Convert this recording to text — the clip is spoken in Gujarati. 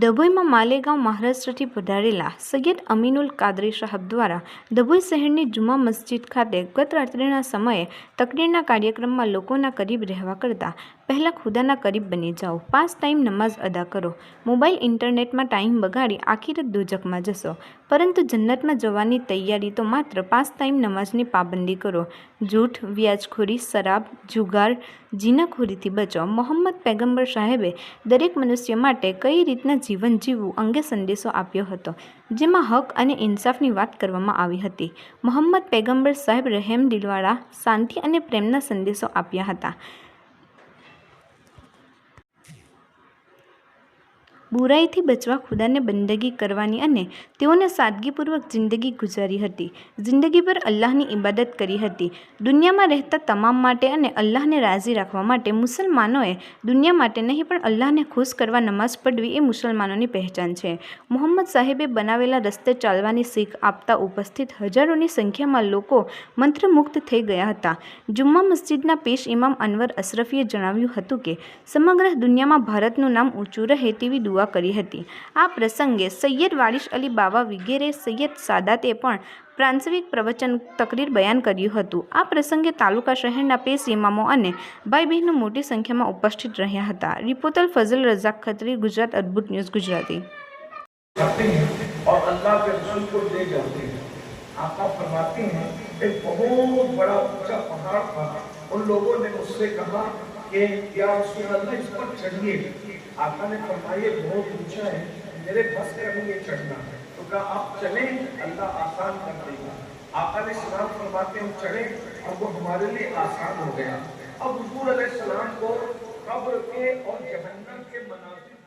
ડભોઈમાં માલેગાંવ મહારાષ્ટ્રથી પધારેલા સૈયદ અમીનુલ કાદરી સાહબ દ્વારા ડભોઈ શહેરની જુમા મસ્જિદ ખાતે ગત રાત્રિના સમયે તકરીરના કાર્યક્રમમાં લોકોના કરીબ રહેવા કરતાં પહેલાં ખુદાના કરીબ બની જાઓ, પાંચ ટાઈમ નમાઝ અદા કરો, મોબાઈલ ઇન્ટરનેટમાં ટાઈમ બગાડી આખીરત દોજકમાં જશો. પરંતુ જન્નતમાં જવાની તૈયારી તો માત્ર પાંચ ટાઈમ નમાઝની પાબંદી કરો. જૂઠ, વ્યાજખોરી, શરાબ, જુગાર, જીનાખોરીથી બચો. મોહમ્મદ પેગમ્બર સાહેબે દરેક મનુષ્ય માટે કઈ રીતના જીવન જીવવું અંગે સંદેશો આપ્યો હતો, જેમાં હક અને ઇન્સાફની વાત કરવામાં આવી હતી. મોહમ્મદ પેગમ્બર સાહેબ રહેમ દિલવાળા શાંતિ અને પ્રેમના સંદેશો આપ્યા હતા. બુરાઈથી બચવા ખુદાને બંદગી કરવાની અને તેઓને સાદગીપૂર્વક જિંદગી ગુજારી હતી. જિંદગી પર અલ્લાહની ઇબાદત કરી હતી. દુનિયામાં રહેતા તમામ માટે અને અલ્લાહને રાજી રાખવા માટે મુસલમાનોએ દુનિયા માટે નહીં, પણ અલ્લાહને ખુશ કરવા નમાઝ પઢવી એ મુસલમાનોની પહેચાન છે. મોહમ્મદ સાહેબે બનાવેલા રસ્તે ચાલવાની શીખ આપતા ઉપસ્થિત હજારોની સંખ્યામાં લોકો મંત્રમુગ્ધ થઈ ગયા હતા. જુમ્મા મસ્જિદના પેશ ઇમામ અનવર અશરફીએ જણાવ્યું હતું કે, સમગ્ર દુનિયામાં ભારતનું નામ ઊંચું રહે તેવી દુઆ કરી હતી આ પ્રસંગે સૈયદ વારિસ અલી બાવા વગેરે સૈયદ સાદાતે પણ પ્રાંસવિક પ્રવચન તકરીર બયાન કર્યું હતું આ પ્રસંગે તાલુકા શહેરના પેશ ઇમામો અને ભાઈ બહેનો મોટી સંખ્યામાં ઉપસ્થિત રહ્યા હતા રિપોર્ટર ફઝલ રઝાક ખત્રી ગુજરાત અદ્ભુત ન્યૂઝ ગુજરાતી जाते हैं और अल्लाह के रसूल को ले जाते हैं आका फरमाते हैं एक बहुत बड़ा ऊंचा पहाड़ था उन लोगों ने उससे कहा कि या उसके अल्लाह इस पर चढ़िए। आका ने फरमाइए बहुत ऊँचा है, मेरे बस का नहीं ये चढ़ना तो कहा, आप चले, अल्लाह आसान कर देगा। आका ने सलाम फरमाते, हम चढ़े और वो हमारे लिए आसान हो गया। अब हजूर सलाम को कब्र के और जहन्नम के मनाजिर